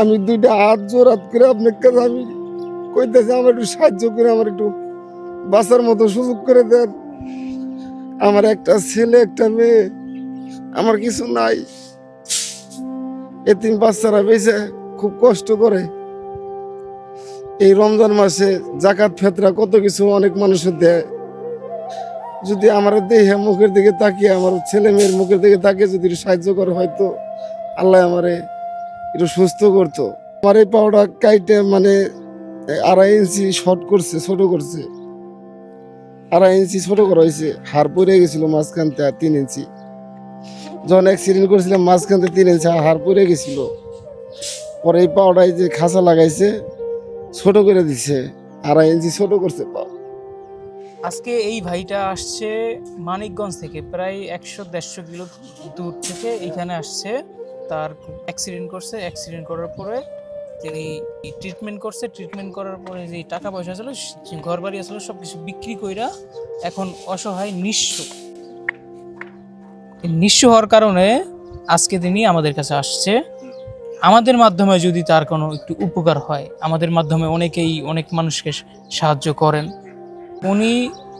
আমি দুইটা হাত জোর হাত করে আপনার কাছে আমি কইতেছি, আমার একটু সাহায্য করে, আমার একটু বাঁচার মতো সুযোগ করে দেন। আমার একটা ছেলে, একটা মেয়ে, আমার কিছু নাই। এতিম বাচ্চারা বেঁচে খুব কষ্ট করে। এই রমজান মাসে জাকাত, ফেতরা কত কিছু অনেক মানুষের দেয়। যদি আমার দেহে মুখের দিকে তাকিয়ে, আমার ছেলে মেয়ের মুখের দিকে তাকিয়ে যদি সাহায্য করে, হয়তো আল্লাহ আমারে একটু সুস্থ করতো। এই পাউডার কাইটে মানে আড়াই ইঞ্চি শর্ট করছে, ছোট করছে। আড়াই ইঞ্চি ছোট করা হয়েছে, হাড় পড়ে গেছিল মাঝখানতে আর তিন ইঞ্চি। যখন অ্যাক্সিডেন্ট করেছিলাম মাঝখানতে তিন ইঞ্চি হাড় পড়ে গেছিল। পরে এই পাউডার যে খাঁচা লাগাইছে, ছোট করে দিছে, আড়াই ইঞ্চি ছোট করছে পাও আজকে এই ভাইটা আসছে মানিকগঞ্জ থেকে, প্রায় একশো দেড়শো কিলো দূর থেকে এখানে আসছে। তার অ্যাক্সিডেন্ট করছে অ্যাক্সিডেন্ট করার পরে তিনি ট্রিটমেন্ট করছে ট্রিটমেন্ট করার পরে যে টাকা পয়সা ছিল ঘর বাড়ি আসলে সব কিছু বিক্রি কইরা এখন অসহায়, নিঃস্ব। নিঃস্ব হওয়ার কারণে আজকে তিনি আমাদের কাছে আসছে। আমাদের মাধ্যমে যদি তার কোনো একটু উপকার হয়, আমাদের মাধ্যমে অনেকেই অনেক মানুষকে সাহায্য করেন। উনি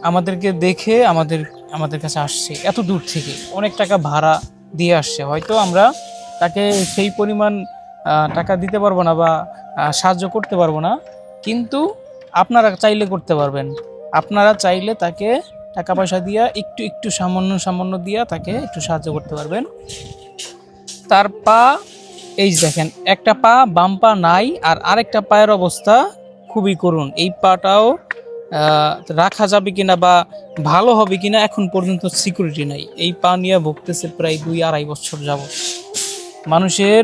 আমাদেরকে দেখে আমাদের আমাদের কাছে আসছে, এত দূর থেকে অনেক টাকা ভাড়া দিয়ে আসছে। হয়তো আমরা তাকে সেই পরিমাণ টাকা দিতে পারব না বা সাহায্য করতে পারব না। কিন্তু আপনারা চাইলে করতে পারবেন। আপনারা চাইলে তাকে টাকা পয়সা দিয়া, একটু একটু সামান্য সামান্য দিয়া তাকে একটু সাহায্য করতে পারবেন। তার পা, এই দেখেন, একটা পা বাম পা নাই আর আরেকটা পায়ের অবস্থা খুবই করুণ। এই পাটাও রাখা যাবে কিনা বা ভালো হবে কিনা এখন পর্যন্ত সিকিউরিটি নাই। এই পা নিয়ে ভুগতেছে প্রায় দুই আড়াই বছর যাব মানুষের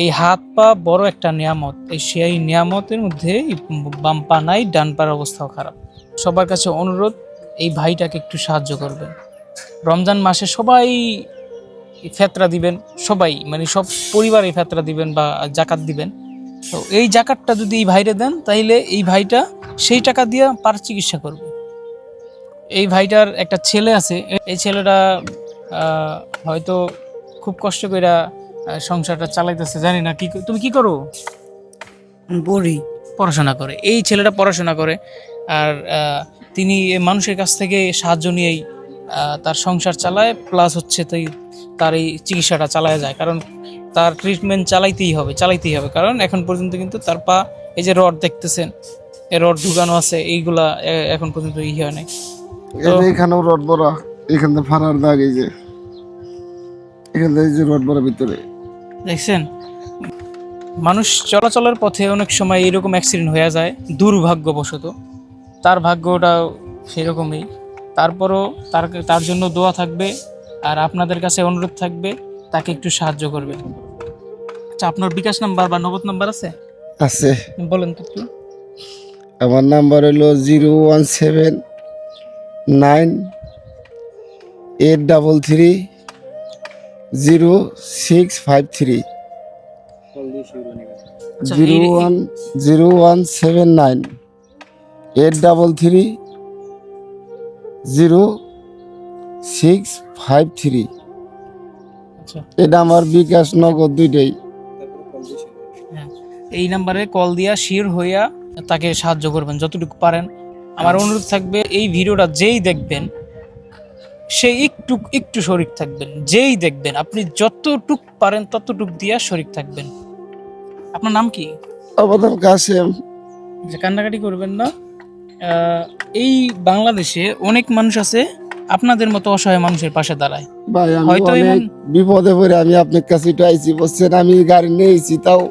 এই হাত পা বড় একটা নিয়ামত। এই সেই নিয়ামতের মধ্যে বাম পা নাই, ডান পার অবস্থাও খারাপ। সবার কাছে অনুরোধ, এই ভাইটাকে একটু সাহায্য করবেন। রমজান মাসে সবাই ফেতরা দিবেন, সবাই মানে সব পরিবারে ফেতরা দিবেন বা জাকাত দিবেন। তো এই জাকাতটা যদি এই ভাইরে দেন, তাইলে এই ভাইটা সেই টাকা দিয়ে পার চিকিৎসা করবে। এই ভাইটার একটা ছেলে আছে, এই ছেলেটা হয়তো খুব কষ্ট করে সংসারটা চালাইতেছে জানি না কি তুমি কি করো? বড়ি পড়াশোনা করে। এই ছেলেটা পড়াশোনা করে আর আহ, তিনি মানুষের কাছ থেকে সাহায্য নিয়েই আহ, তার সংসার চালায় প্লাস হচ্ছে তাই তার এই চিকিৎসাটা চালায় যায়। কারণ তার ট্রিটমেন্ট চালাইতেই হবে চালাইতেই হবে। কারণ এখন পর্যন্ত কিন্তু তার পা এই যে রড দেখতেছেন এই রড ঢুকানো আছে এইগুলা এখন পর্যন্ত ই হয় নাই। এখানেও রড বড়া এখান থেকে ফারার দাগ এই যে এখান থেকে এই যে রড বড়া ভিতরে। দেখছেন? মানুষ চলাচলের পথে অনেক সময় এরকম অ্যাক্সিডেন্ট হয়ে যায় দুর্ভাগ্যবশত। তার ভাগ্যটাও সেরকমই। তারপরও তার তার জন্য দোয়া থাকবে আর আপনাদের কাছে অনুরোধ থাকবে তাকে একটু সাহায্য করবে। আচ্ছা আপনার বিকাশ নাম্বার বা নগদ নাম্বার আছে? আছে। বলেন তো একটু। আমার নাম্বার হলো zero one seven nine eight double three zero six five three আচ্ছা, zero one zero one seven nine eight double three zero six five three আচ্ছা। এটা আমার বিকাশ নগদ দুইটাই। হ্যাঁ। এই নাম্বারে কল দিয়া শিওর হইয়া তাকে সাহায্য করবেন যতটুকু পারেন। আমার অনুরোধ থাকবে এই ভিডিওটা যেই দেখবেন সে একটু একটু শরিক থাকবেন যেই দেখবেন আপনি যতটুক পারেন ততটুক দিয়া শরিক থাকবেন। আপনার নাম কি? অবদান কাশেম যে কান্নাকাটি করবেন না। এই বাংলাদেশে অনেক মানুষ আছে আপনাদের মতো অসহায় মানুষের পাশে দাঁড়ায়। ভাই আমি অনেক বিপদে পড়ে আমি আপনার কাছে আইছি বলছেন আমি গাড়ি নিয়েছি তাও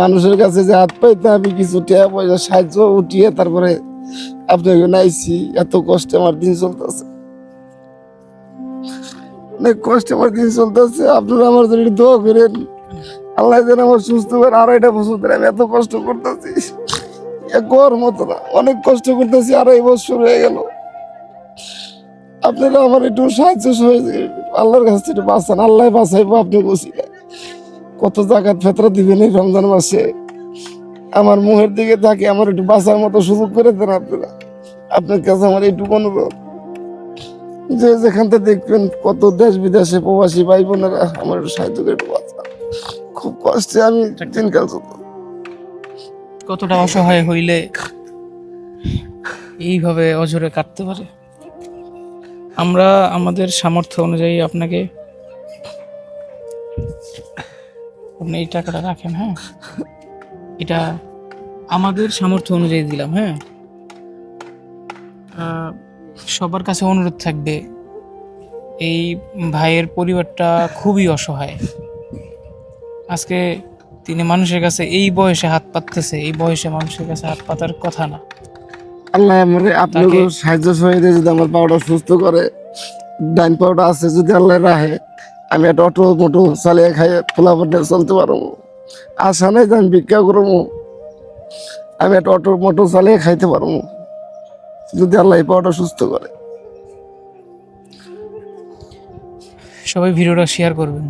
মানুষের কাছে যে হাত পাইতে আমি কিছু টাকা পয়সা সাহায্য উঠিয়ে তারপরে আপনাকে নাইছি এত কষ্টে আমার দিন চলতেছে। অনেক কষ্টে আমার দিন চলতেছে। আপনারা আমার জন্য দোয়া করেন। আল্লাহ যেন আমার সুস্থ করে আড়াইটা বছর ধরে আমি এত কষ্ট করতেছি। গর মতো না, অনেক কষ্ট করতেছি, আড়াই বছর হয়ে গেল। আপনারা আমার একটু সাহায্য আল্লাহর কাছে একটু বাঁচান, আল্লাহ বাঁচাইবো আপনি বসিলে কত জাকাত ফেতরা দিবেন এই রমজান মাসে। আমার মুহের দিকে তাকে আমার একটু বাঁচার মতো সুযোগ করে দেন আপনারা। আপনার কাছে আমার এইটুকু অনুরোধ। যে যেখান থেকে দেখবেন কত দেশ বিদেশে প্রবাসী ভাই বোনেরা, আমার একটু করে খুব কষ্টে আমি দিনকাল চলত কতটা অসহায় হইলে এইভাবে অঝরে কাটতে পারে? আমরা আমাদের সামর্থ্য অনুযায়ী আপনাকে আপনি এই টাকাটা রাখেন হ্যাঁ? এটা আমাদের সামর্থ্য অনুযায়ী দিলাম হ্যাঁ? সবার কাছে অনুরোধ থাকবে এই ভাইয়ের পরিবারটা খুবই অসহায়। আজকে তিনি মানুষের কাছে এই বয়সে হাত পাততেছে এই বয়সে মানুষের কাছে হাত পাতার কথা না। আল্লাহ আমার আপনাকে সাহায্য সহায়তা যদি আমার পাওয়াটা সুস্থ করে ডাইন পাওয়াটা আছে যদি আল্লাহ রাহে আমি একটা অটো মোটো চালিয়ে খাইয়ে ফোলাফাটে চলতে পারব। আশা নাই যে আমি ভিক্ষা করব। আমি একটা অটো মোটো চালিয়ে খাইতে পারব। যদি আল্লাহ পাওয়াটা সুস্থ করে। সবাই ভিডিওটা শেয়ার করবেন।